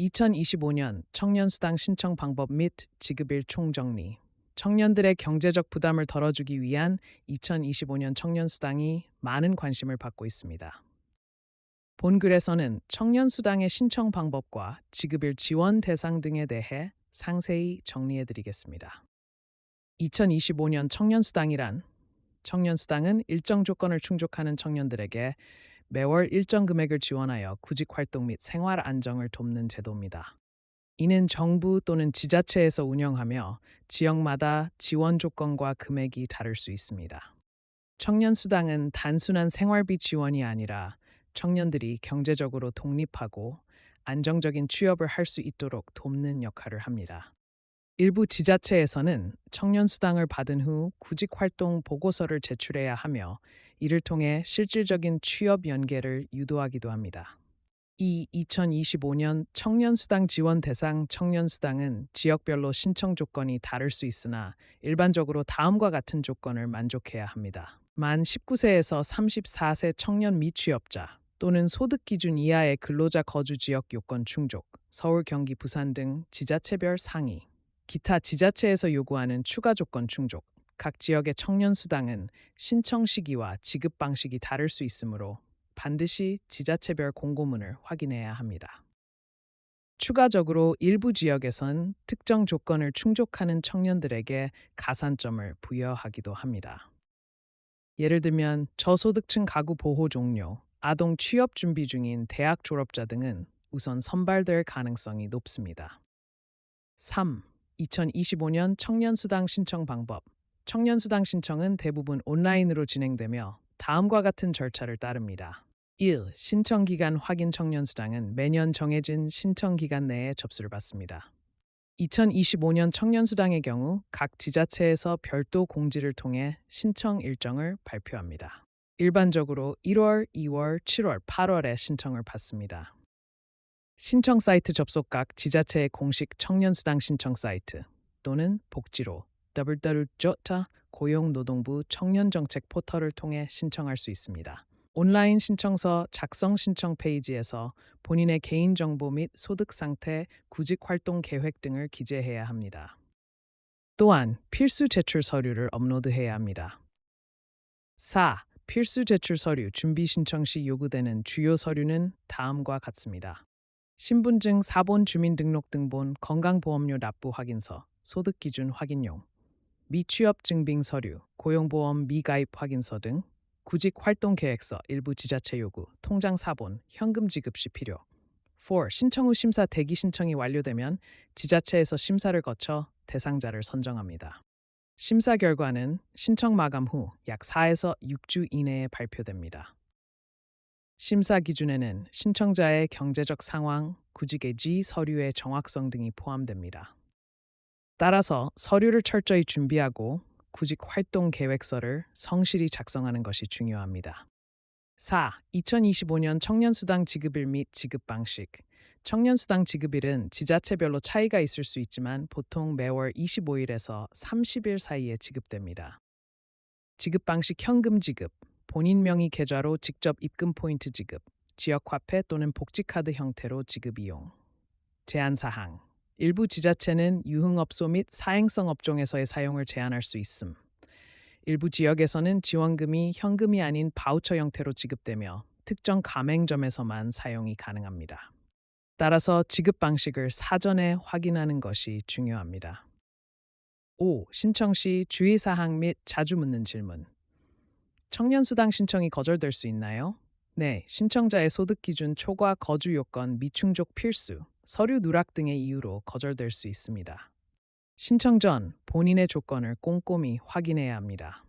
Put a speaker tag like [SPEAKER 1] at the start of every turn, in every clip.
[SPEAKER 1] 2025년 청년수당 신청 방법 및 지급일 총정리. 청년들의 경제적 부담을 덜어주기 위한 2025년 청년수당이 많은 관심을 받고 있습니다. 본 글에서는 청년수당의 신청 방법과 지급일 지원 대상 등에 대해 상세히 정리해 드리겠습니다. 2025년 청년수당이란 청년수당은 일정 조건을 충족하는 청년들에게 매월 일정 금액을 지원하여 구직 활동 및 생활 안정을 돕는 제도입니다. 이는 정부 또는 지자체에서 운영하며 지역마다 지원 조건과 금액이 다를 수 있습니다. 청년 수당은 단순한 생활비 지원이 아니라 청년들이 경제적으로 독립하고 안정적인 취업을 할 수 있도록 돕는 역할을 합니다. 일부 지자체에서는 청년 수당을 받은 후 구직 활동 보고서를 제출해야 하며 이를 통해 실질적인 취업 연계를 유도하기도 합니다. 이 2025년 청년수당 지원 대상 청년수당은 지역별로 신청 조건이 다를 수 있으나 일반적으로 다음과 같은 조건을 만족해야 합니다. 만 19세에서 34세 청년 미취업자 또는 소득 기준 이하의 근로자 거주 지역 요건 충족, 서울, 경기, 부산 등 지자체별 상위, 기타 지자체에서 요구하는 추가 조건 충족, 각 지역의 청년 수당은 신청 시기와 지급 방식이 다를 수 있으므로 반드시 지자체별 공고문을 확인해야 합니다. 추가적으로 일부 지역에선 특정 조건을 충족하는 청년들에게 가산점을 부여하기도 합니다. 예를 들면 저소득층 가구 보호 종료, 아동 취업 준비 중인 대학 졸업자 등은 우선 선발될 가능성이 높습니다. 3. 2025년 청년수당 신청 방법 청년수당 신청은 대부분 온라인으로 진행되며 다음과 같은 절차를 따릅니다. 1. 신청기간 확인 청년수당은 매년 정해진 신청기간 내에 접수를 받습니다. 2025년 청년수당의 경우 각 지자체에서 별도 공지를 통해 신청 일정을 발표합니다. 일반적으로 1월, 2월, 7월, 8월에 신청을 받습니다. 신청 사이트 접속 각 지자체의 공식 청년수당 신청 사이트 또는 복지로 www. 고용노동부 청년정책 포털을 통해 신청할 수 있습니다. 온라인 신청서 작성 신청 페이지에서 본인의 개인정보 및 소득 상태, 구직 활동 계획 등을 기재해야 합니다. 또한 필수 제출 서류를 업로드해야 합니다. 4. 필수 제출 서류 준비 신청 시 요구되는 주요 서류는 다음과 같습니다. 신분증, 사본, 주민등록등본, 건강보험료 납부 확인서, 소득기준 확인용, 미취업 증빙 서류, 고용보험 미가입 확인서 등 구직 활동 계획서, 일부 지자체 요구, 통장 사본, 현금 지급 시 필요. 4. 신청 후 심사 대기 신청이 완료되면 지자체에서 심사를 거쳐 대상자를 선정합니다. 심사 결과는 신청 마감 후 약 4에서 6주 이내에 발표됩니다. 심사 기준에는 신청자의 경제적 상황, 구직의 지, 서류의 정확성 등이 포함됩니다. 따라서 서류를 철저히 준비하고 구직 활동 계획서를 성실히 작성하는 것이 중요합니다. 4. 2025년 청년수당 지급일 및 지급 방식. 청년수당 지급일은 지자체별로 차이가 있을 수 있지만 보통 매월 25일에서 30일 사이에 지급됩니다. 지급 방식 현금 지급, 본인 명의 계좌로 직접 입금 포인트 지급, 지역 화폐 또는 복지카드 형태로 지급 이용. 제한 사항. 일부 지자체는 유흥업소 및 사행성 업종에서의 사용을 제한할 수 있음. 일부 지역에서는 지원금이 현금이 아닌 바우처 형태로 지급되며 특정 가맹점에서만 사용이 가능합니다. 따라서 지급 방식을 사전에 확인하는 것이 중요합니다. 5. 신청 시 주의사항 및 자주 묻는 질문. 청년수당 신청이 거절될 수 있나요? 네, 신청자의 소득 기준 초과 거주 요건 미충족 필수, 서류 누락 등의 이유로 거절될 수 있습니다. 신청 전 본인의 조건을 꼼꼼히 확인해야 합니다.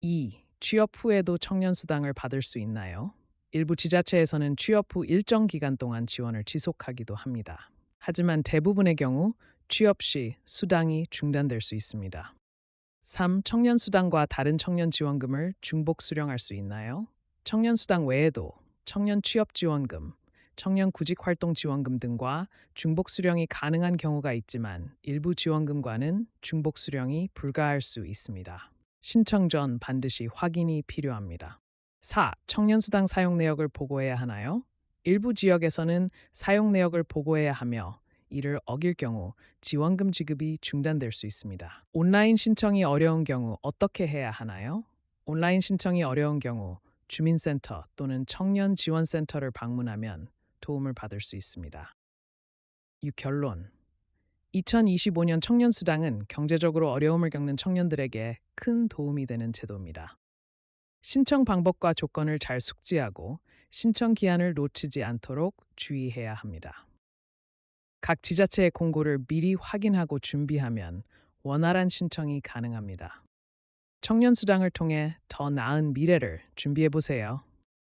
[SPEAKER 1] 2. 취업 후에도 청년수당을 받을 수 있나요? 일부 지자체에서는 취업 후 일정 기간 동안 지원을 지속하기도 합니다. 하지만 대부분의 경우 취업 시 수당이 중단될 수 있습니다. 3. 청년수당과 다른 청년 지원금을 중복 수령할 수 있나요? 청년수당 외에도 청년 취업지원금, 청년 구직활동 지원금 등과 중복 수령이 가능한 경우가 있지만 일부 지원금과는 중복 수령이 불가할 수 있습니다. 신청 전 반드시 확인이 필요합니다. 4. 청년수당 사용 내역을 보고해야 하나요? 일부 지역에서는 사용 내역을 보고해야 하며 이를 어길 경우 지원금 지급이 중단될 수 있습니다. 온라인 신청이 어려운 경우 어떻게 해야 하나요? 온라인 신청이 어려운 경우 주민센터 또는 청년 지원센터를 방문하면 도움을 받을 수 있습니다. 유 결론 2025년 청년수당은 경제적으로 어려움을 겪는 청년들에게 큰 도움이 되는 제도입니다. 신청 방법과 조건을 잘 숙지하고 신청 기한을 놓치지 않도록 주의해야 합니다. 각 지자체의 공고를 미리 확인하고 준비하면 원활한 신청이 가능합니다. 청년수당을 통해 더 나은 미래를 준비해 보세요.